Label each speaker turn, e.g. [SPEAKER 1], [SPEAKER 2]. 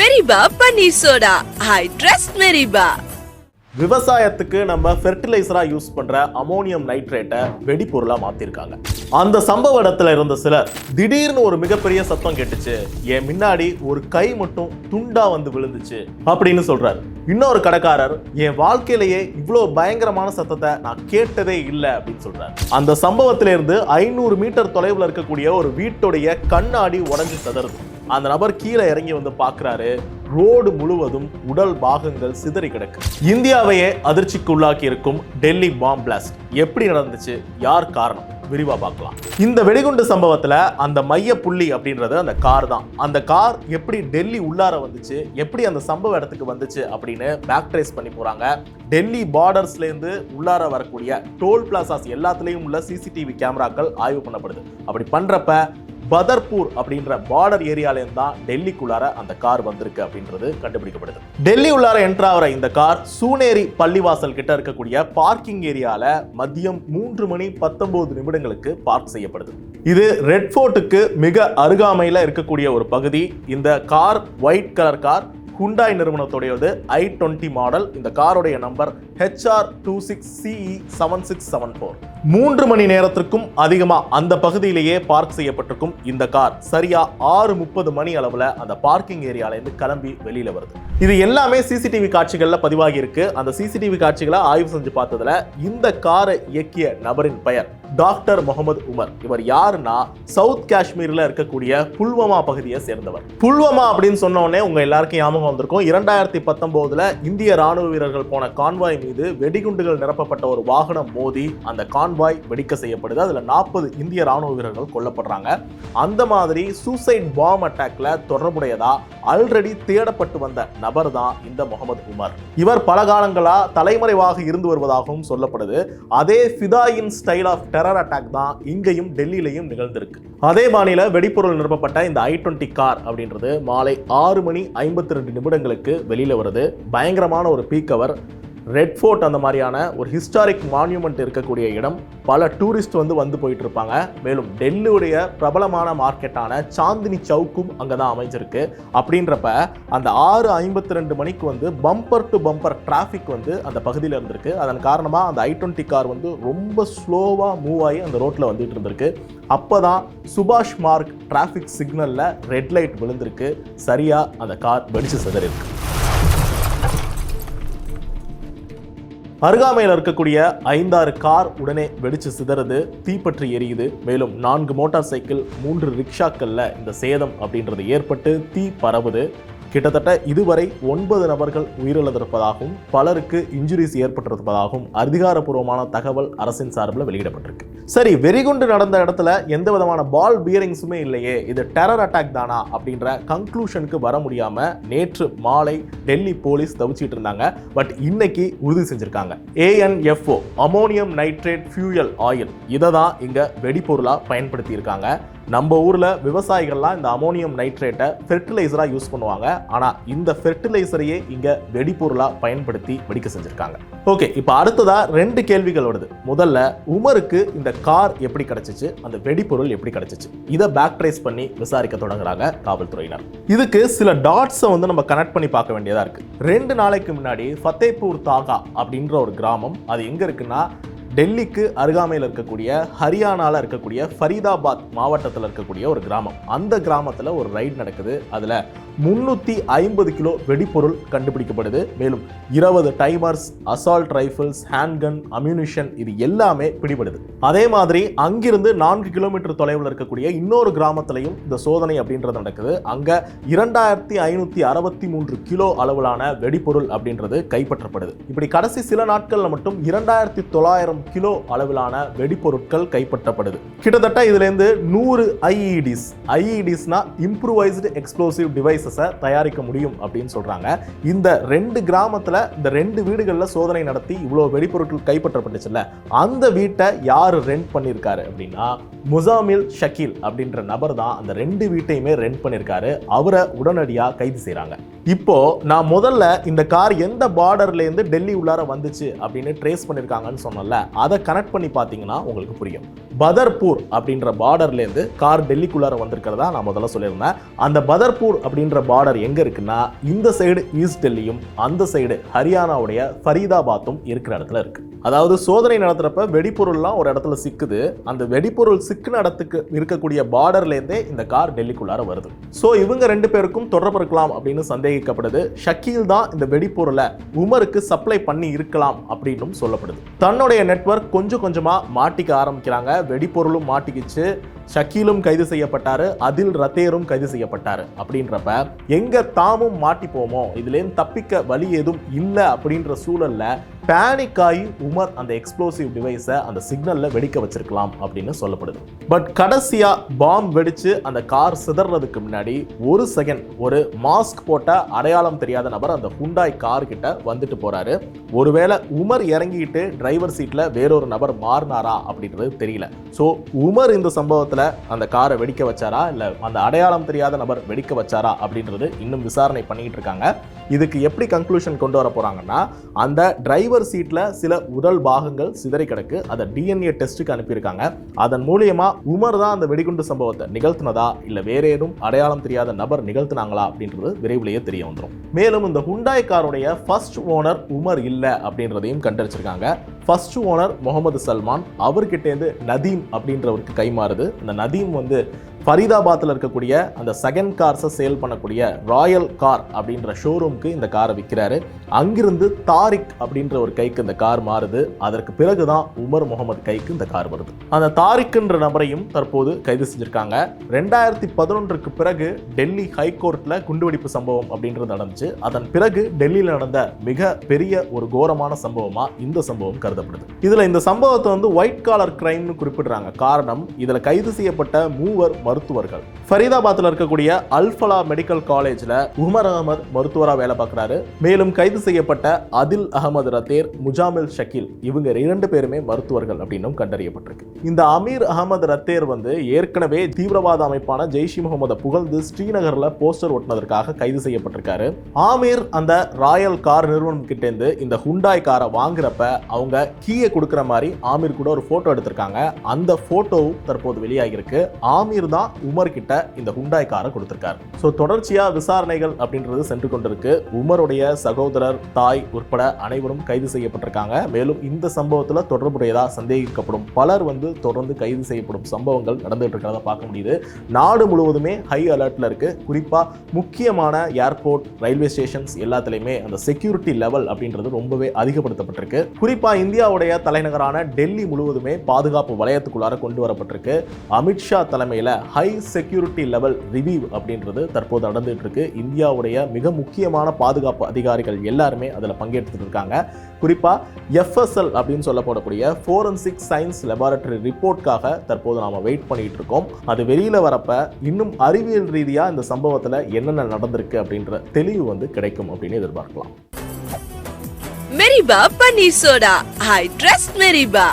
[SPEAKER 1] மெரிபா paneer soda I trust மெரிபா
[SPEAKER 2] விவசாயத்துக்கு நம்ம ஃபெர்டிலைசராக use பண்ற அமோனியம் நைட்ரேட்டை வெடிபொருளா மாத்திருக்காங்க. அந்த சம்பவ இடத்துல இருந்த சிலர் திடீர்னு ஒரு மிகப்பெரிய சத்தம் கேட்டுச்சு. என் முன்னாடி ஒரு கை மட்டும் துண்டா வந்து விழுந்துச்சு அப்படின்னு சொல்றாரு. இன்னொரு கடைக்காரர் என் வாழ்க்கையிலேயே இவ்வளோ பயங்கரமான சத்தத்தை நான் கேட்டதே இல்லை அப்படின்னு சொல்றாரு. அந்த சம்பவத்திலிருந்து ஐநூறு மீட்டர் தொலைவில் இருக்கக்கூடிய ஒரு வீட்டுடைய கண்ணாடி உடஞ்சி சதறுது. அந்த நபர் கீழே இறங்கி வந்து பார்க்குறாரு. ரோடு முழுவதும் உடல் பாகங்கள் சிதறி கிடக்கு. இந்தியாவையே அதிர்ச்சிக்கு உள்ளாக்கி இருக்கும் டெல்லி பாம் பிளாஸ்ட். எப்படி நடந்துச்சு? யார் காரணம்? விரிவா பார்க்கலாம். இந்த வெடிகுண்டு சம்பவத்துல அந்த மைய புள்ளி அப்படின்றது அந்த கார் தான். அந்த கார் எப்படி டெல்லி உள்ளார வந்துச்சு? எப்படி அந்த சம்பவ இடத்துக்கு வந்துச்சு அப்படின்னு பேக் ட்ரேஸ் பண்ணி போறாங்க. டெல்லி பார்டர்ஸ்ல இருந்து உள்ளார வரக்கூடிய டோல் பிளாசாஸ் எல்லாத்துலயும் உள்ள சிசிடிவி கேமராக்கள் ஆய்வு பண்ணப்படுது. அப்படி பண்றப்ப பதர்பூர் அப்படின்ற பார்டர் ஏரியாலேருந்து தான் டெல்லிக்குள்ளார அந்த கார் வந்திருக்கு அப்படின்றது கண்டுபிடிக்கப்படுது. டெல்லி உள்ளார என்ட்ராகிற இந்த கார் சூனேரி பள்ளிவாசல் கிட்ட இருக்கக்கூடிய பார்க்கிங் ஏரியாவில் மதியம் மூன்று மணி பத்தொன்பது நிமிடங்களுக்கு பார்க் செய்யப்படுது. இது ரெட் ஃபோர்ட்டுக்கு மிக அருகாமையில் இருக்கக்கூடிய ஒரு பகுதி. இந்த car white colour car Hyundai நிறுவனத்துடையது I twenty model. இந்த காருடைய number HR two six CE seven six seven four மூன்று மணி நேரத்திற்கும் அதிகமா அந்த பகுதியிலேயே பார்க் செய்யப்பட்டிருக்கும் இந்த கார். சரியா ஆறு முப்பது மணி அளவுல அந்த பார்க்கிங் ஏரியால இருந்து கிளம்பி வெளியில வருது. இது எல்லாமே சிசிடிவி காட்சிகள்ல பதிவாகி இருக்கு. அந்த சிசிடிவி காட்சிகளை ஆய்வு செஞ்சு பார்த்ததுல இந்த காரை இயக்கிய நபரின் பெயர் டாக்டர் முகமது உமர். இவர் யாருன்னா சவுத் காஷ்மீர்ல இருக்கக்கூடிய புல்வமா பகுதியை சேர்ந்தவர். புல்வமா அப்படின்னு சொன்ன உடனே உங்க எல்லாருக்கும் ஞாபகம் வந்திருக்கோம். இரண்டாயிரத்தி பத்தொம்போதில் இந்திய ராணுவ வீரர்கள் போன கான்வாய் மீது வெடிகுண்டுகள் நிரப்பப்பட்ட ஒரு வாகனம் மோதி அந்த கான்வாய் வெடிக்க செய்யப்படுது. அதுல நாற்பது இந்திய ராணுவ வீரர்கள் கொல்லப்படுறாங்க. அந்த மாதிரி சூசைட் பாம் அட்டாக்ல தொடர்புடையதா ஆல்ரெடி தேடப்பட்டு வந்த நபர் தான் இந்த முகமது உமர். இவர் பல காலங்களா தலைமறைவாக இருந்து வருவதாகவும் சொல்லப்படுது. அதே ஃபிதாயின் ஸ்டைல் ஆஃப் டெரர் அட்டாக் தான் இங்கேயும் டெல்லியிலையும் நிகழ்ந்திருக்கு. அதே மாநில வெடிப்பொருள் நிரப்பப்பட்ட இந்த ஐ டுவெண்ட்டி கார் அப்படின்றது மாலை ஆறு மணி ஐம்பத்தி ரெண்டு நிமிடங்களுக்கு வெளியில் வருது பயங்கரமான ஒரு பீக் அவர் ரெட் ஃபோர்ட் அந்த மாதிரியான ஒரு ஹிஸ்டாரிக் மான்யூமெண்ட் இருக்கக்கூடிய இடம். பல டூரிஸ்ட் வந்து வந்து போயிட்டு இருப்பாங்க மேலும் டெல்லியுடைய பிரபலமான மார்க்கெட்டான சாந்தினி சவுக்கும் அங்கே தான் அமைஞ்சிருக்கு. அப்படின்றப்ப அந்த ஆறு ஐம்பத்தி ரெண்டு மணிக்கு வந்து பம்பர் டு பம்பர் டிராஃபிக் வந்து அந்த பகுதியில் இருந்திருக்கு. அதன் காரணமாக அந்த ஐ டுவெண்ட்டி கார் வந்து ரொம்ப ஸ்லோவாக மூவ் ஆகி அந்த ரோட்டில் வந்துட்டு இருந்திருக்கு. அப்போ தான் சுபாஷ் மார்க் டிராஃபிக் சிக்னலில் ரெட் லைட் விழுந்திருக்கு. சரியாக அந்த கார் வெடிச்சு சிதறிருக்கு அருகாமையில் இருக்கக்கூடிய ஐந்தாறு கார் உடனே வெடிச்சு சிதறது தீப்பற்றி எரியுது. மேலும் நான்கு மோட்டார் சைக்கிள் மூன்று ரிக்ஷாக்கள்ல இந்த சேதம் அப்படின்றது ஏற்பட்டு தீ பரவுது. கிட்டத்தட்ட இதுவரை ஒன்பது நபர்கள் உயிரிழந்திருப்பதாகவும் பலருக்கு இன்ஜுரிஸ் ஏற்பட்டிருப்பதாகவும் அதிகாரப்பூர்வமான தகவல் அரசின் சார்பில் வெளியிடப்பட்டிருக்கு. சரி வெறிகுண்டு நடந்த இடத்துல எந்த விதமான பால் பியரிங்ஸுமே இல்லையே இது டெரர் அட்டாக் தானா அப்படின்ற கன்க்ளூஷனுக்கு வர முடியாம நேற்று மாலை டெல்லி போலீஸ் தவிச்சிட்டு இருந்தாங்க. பட் இன்னைக்கு உறுதி செஞ்சிருக்காங்க. ANFO ammonium nitrate fuel oil இதை தான் இங்க வெடிபொருளா பயன்படுத்தி இருக்காங்க நம்ம ஊரில் விவசாயிகள்லாம் இந்த அமோனியம் நைட்ரேட்டை ஃபெர்டிலைசராக யூஸ் பண்ணுவாங்க. ஆனால் இந்த ஃபெர்டிலைசரையே இங்கே வெடிப்பொருளாக பயன்படுத்தி வெடிக்க செஞ்சுருக்காங்க. ஓகே இப்போ அடுத்ததாக ரெண்டு கேள்விகள் வருது. முதல்ல உமருக்கு இந்த கார் எப்படி கிடச்சிச்சு? அந்த வெடிபொருள் எப்படி கிடச்சிச்சு? இதை பேக் ட்ரேஸ் பண்ணி விசாரிக்க தொடங்குறாங்க காவல்துறையினர். இதுக்கு சில டாட்ஸை வந்து நம்ம கனெக்ட் பண்ணி பார்க்க வேண்டியதாக இருக்குது ரெண்டு நாளைக்கு முன்னாடி ஃபத்தேபூர் தாகா அப்படின்ற ஒரு கிராமம் அது எங்கே இருக்குன்னா டெல்லிக்கு அருகாமையில் இருக்கக்கூடிய ஹரியானாவில் இருக்கக்கூடிய ஃபரீதாபாத் மாவட்டத்தில் இருக்கக்கூடிய ஒரு கிராமம். அந்த கிராமத்தில் ஒரு ரைட் நடக்குது. அதில் முன்னூற்றி ஐம்பது கிலோ வெடிப்பொருள் கண்டுபிடிக்கப்படுது. மேலும் இருபது timers assault rifles handgun ammunition இது எல்லாமே பிடிபடுது. அதே மாதிரி அங்கிருந்து நான்கு கிலோமீட்டர் தொலைவில் இருக்கக்கூடிய இன்னொரு கிராமத்திலையும் இந்த சோதனை அப்படின்றது நடக்குது. அங்கே இரண்டாயிரத்தி ஐநூற்றி அறுபத்தி மூன்று கிலோ அளவிலான வெடிப்பொருள் அப்படின்றது கைப்பற்றப்படுது. இப்படி கடைசி சில நாட்களில் மட்டும் இரண்டாயிரத்தி தொள்ளாயிரம் கிலோ அளவிலான வெடிப்பொருட்கள் கைப்பற்றப்படுது. கிட்டத்தட்ட இதுலேருந்து நூறு ஐஇடிஸ் ஐஇடிஸ்னா இம்ப்ரூவைஸ்டு எக்ஸ்ப்ளோசிவ் டிவைசஸை தயாரிக்க முடியும் அப்படின்னு சொல்கிறாங்க இந்த ரெண்டு கிராமத்தில் இந்த ரெண்டு வீடுகளில் சோதனை நடத்தி இவ்வளோ வெடிப்பொருட்கள் கைப்பற்றப்பட்டுச்சுல்ல அந்த வீட்டை யார் ரெண்ட் பண்ணியிருக்காரு அப்படின்னா முசாமில் ஷக்கீல் அப்படின்ற நபர் தான் அந்த ரெண்டு வீட்டையுமே ரெண்ட் பண்ணியிருக்காரு அவரை உடனடியாக கைது செய்கிறாங்க இப்போ நான் முதல்ல இந்த கார் எந்த பார்டர்லேருந்து டெல்லி உள்ளார வந்துச்சு அப்படின்னு ட்ரேஸ் பண்ணியிருக்காங்கன்னு சொன்னல அதை கனெக்ட் பண்ணி பார்த்தீங்கன்னா உங்களுக்கு புரியும். பதர்பூர் அப்படின்ற பார்டர்லேருந்து கார் டெல்லிக்குள்ளார வந்திருக்கிறதா நான் முதல்ல சொல்லியிருந்தேன். அந்த பதர்பூர் அப்படின்ற பார்டர் எங்கே இருக்குன்னா இந்த சைடு ஈஸ்ட் டெல்லியும் அந்த சைடு ஹரியானாவுடைய ஃபரீதாபாத்தும் இருக்கிற இடத்துல இருக்குது அதாவது சோதனை நடத்துகிறப்ப வெடிப்பொருள்லாம் ஒரு இடத்துல சிக்குது. அந்த வெடிப்பொருள் சிக்கின இடத்துக்கு இருக்கக்கூடிய பார்டர்லேருந்தே இந்த கார் டெல்லிக்குள்ளார வருது. ஸோ இவங்க ரெண்டு பேருக்கும் தொடர்பு இருக்கலாம் அப்படின்னு சந்தேகிக்கப்படுது. ஷக்கீல் தான் இந்த வெடிப்பொருளை உமருக்கு சப்ளை பண்ணி இருக்கலாம் அப்படின்னும் சொல்லப்படுது. தன்னுடைய நெட்வொர்க் கொஞ்சம் கொஞ்சமாக மாட்டிக்க ஆரம்பிக்கிறாங்க. வெடிப்பொருளும் மாட்டிக்கிச்சு. ஷக்கீலும் கைது செய்யப்பட்டாரு. அதில் ரத்தேரும் கைது செய்யப்பட்டாரு அப்படின்றப்ப எங்க தாமும் மாட்டிப்போமோ? இதுலேருந்து தப்பிக்க வழி எதுவும் இல்லை அப்படின்ற சூழல்ல பேனிக் ஆகி உமர் அந்த எக்ஸ்ப்ளோசிவ் டிவைஸை அந்த சிக்னலில் வெடிக்க வச்சிருக்கலாம் அப்படின்னு சொல்லப்படுது. பட் கடைசியாக பாம் வெடித்து அந்த கார் சிதறதுக்கு முன்னாடி ஒரு செகண்ட் ஒரு மாஸ்க் போட்ட அடையாளம் தெரியாத நபர் அந்த ஹுண்டாய் கார் கிட்ட வந்துட்டு போறாரு. ஒருவேளை உமர் இறங்கிட்டு டிரைவர் சீட்டில் வேறொரு நபர் மாறினாரா அப்படின்றது தெரியல. ஸோ உமர் இந்த சம்பவத்தில் அந்த காரை வெடிக்க வச்சாரா? இல்லை அந்த அடையாளம் தெரியாத நபர் வெடிக்க வச்சாரா? அப்படின்றது இன்னும் விசாரணை பண்ணிக்கிட்டு இருக்காங்க. இதுக்கு எப்படி கன்க்ளூஷன் கொண்டு வர போகிறாங்கன்னா அந்த டிரைவர் சீட்டில் சில உடல் பாகங்கள் சிதறி கிடக்கு. அதை டிஎன்ஏ டெஸ்ட்டுக்கு அனுப்பியிருக்காங்க. அதன் மூலியமா உமர் தான் அந்த வெடிகுண்டு சம்பவத்தை நிகழ்த்தினதா இல்லை வேற ஏதும் அடையாளம் தெரியாத நபர் நிகழ்த்தினாங்களா அப்படின்றது விரைவிலேயே தெரிய வந்துடும் மேலும் இந்த ஹுண்டாய் காருடைய ஃபர்ஸ்ட் ஓனர் உமர் இல்லை அப்படின்றதையும் கண்டறிச்சிருக்காங்க. ஃபர்ஸ்ட் ஓனர் முகமது சல்மான் அவர்கிட்டேருந்து நதீம் அப்படின்றவருக்கு கைமாறுது. அந்த நதீம் வந்து ஃபரீதாபாத்தில் இருக்கக்கூடிய அந்த செகண்ட் கார்ஸை சேல் பண்ணக்கூடிய ராயல் கார் அப்படின்ற ஷோரூம்க்கு இந்த காரை விற்கிறாரு. அங்கிருந்து தாரிக் அப்படின்ற ஒரு கைக்கு இந்த கார் மாறுது. அதற்கு பிறகு தான் உமர் முகமது கைக்கு இந்த கார் வருது. அந்த தாரிக்ன்ற நபரையும் தற்போது கைது செஞ்சிருக்காங்க. ரெண்டாயிரத்தி பதினொன்றுக்கு பிறகு டெல்லி ஹைகோர்ட்ல குண்டுவெடிப்பு சம்பவம் அப்படின்றது நடந்துச்சு. அதன் பிறகு டெல்லியில் நடந்த மிக பெரிய ஒரு கோரமான சம்பவமா இந்த சம்பவம் கருதப்படுது. இதுல இந்த சம்பவத்தை வந்து ஒயிட் காலர் கிரைம்னு குறிப்பிடுறாங்க. காரணம் இதுல கைது செய்யப்பட்ட மூவர் மருத்துவர்கள். ஃபரீதாபாத்தில் இருக்கக்கூடிய அல்ஃபலா மெடிக்கல் காலேஜ்ல உமர் அகமது மருத்துவராக வேலை பார்க்குறாரு. மேலும் கைது செய்யப்பட்ட அதில் அகமது ரத்தேர் முஜாமில் ஷக்கீல் இவங்க இரண்டு பேருமே மருத்துவர்கள் அப்படின்னும் கண்டறியப்பட்டிருக்கு. இந்த அமீர் அகமது ரத்தேர் வந்து ஏற்கனவே தீவிரவாத அமைப்பான ஜெய்ஷி முகமதை புகழ்ந்து ஸ்ரீநகர்ல போஸ்டர் ஒட்டினதற்காக கைது செய்யப்பட்டிருக்காரு. ஆமீர் அந்த ராயல் கார் நிறுவனம் கிட்டேருந்து இந்த ஹுண்டாய் காரை வாங்குறப்ப அவங்க கீயை கொடுக்குற மாதிரி ஆமீர் கூட ஒரு போட்டோ எடுத்திருக்காங்க. அந்த போட்டோவும் தற்போது வெளியாகிருக்கு ஆமீர் தான் உமர் கிட்ட இந்த ஹுண்டாய் காரை கொடுத்திருக்காரு. ஸோ தொடர்ச்சியா விசாரணைகள் அப்படின்றது சென்று கொண்டிருக்கு. உமருடைய சகோதரர் தாய் உட்பட அனைவரும் கைது செய்யப்பட்டிருக்காங்க. மேலும் இந்த சம்பவத்தில் தொடர்புடையதாக சந்தேகிக்கப்படும். பலர் வந்து தொடர்ந்து கைது செய்யப்படும் சம்பவங்கள் நடந்துகிட்டு இருக்கிறத பார்க்க முடியுது. நாடு முழுவதுமே ஹை அலர்ட்டில் இருக்குது குறிப்பா முக்கியமான ஏர்போர்ட் ரயில்வே ஸ்டேஷன்ஸ் எல்லாத்துலேயுமே அந்த செக்யூரிட்டி லெவல் அப்படின்றது ரொம்பவே அதிகப்படுத்தப்பட்டிருக்கு. குறிப்பா இந்தியாவுடைய தலைநகரான டெல்லி முழுவதுமே பாதுகாப்பு வலயத்துக்குள்ளார கொண்டு வரப்பட்டிருக்கு. அமித்ஷா தலைமையில ஹை செக்யூரிட்டி லெவல் ரிவ்யூ அப்படின்றது தற்போது நடந்துகிட்டு இருக்கு இந்தியாவுடைய மிக முக்கியமான பாதுகாப்பு அதிகாரிகள் எல்லாருமே அதில் பங்கேற்றுட்டு இருக்காங்க. குறிப்பா எஃப்எஸ்எல் அப்படின்னு சொல்லப்படக்கூடிய ஃபோரன்சிக் சயின்ஸ் லெபார்டரி ரிப்போர்ட்காக தற்போது நாம் வெயிட் பண்ணிகிட்டு இருக்கோம். அது வெளியில் வரப்ப இன்னும் அறிவியல் ரீதியாக இந்த சம்பவத்தில் என்னென்ன நடந்திருக்கு அப்படின்ற தெளிவு வந்து கிடைக்கும் அப்படின்னு எதிர்பார்க்கலாம்.
[SPEAKER 1] மெரிபா பன்னீர் சோடா ஐ ட்ரஸ்ட் மெரிபா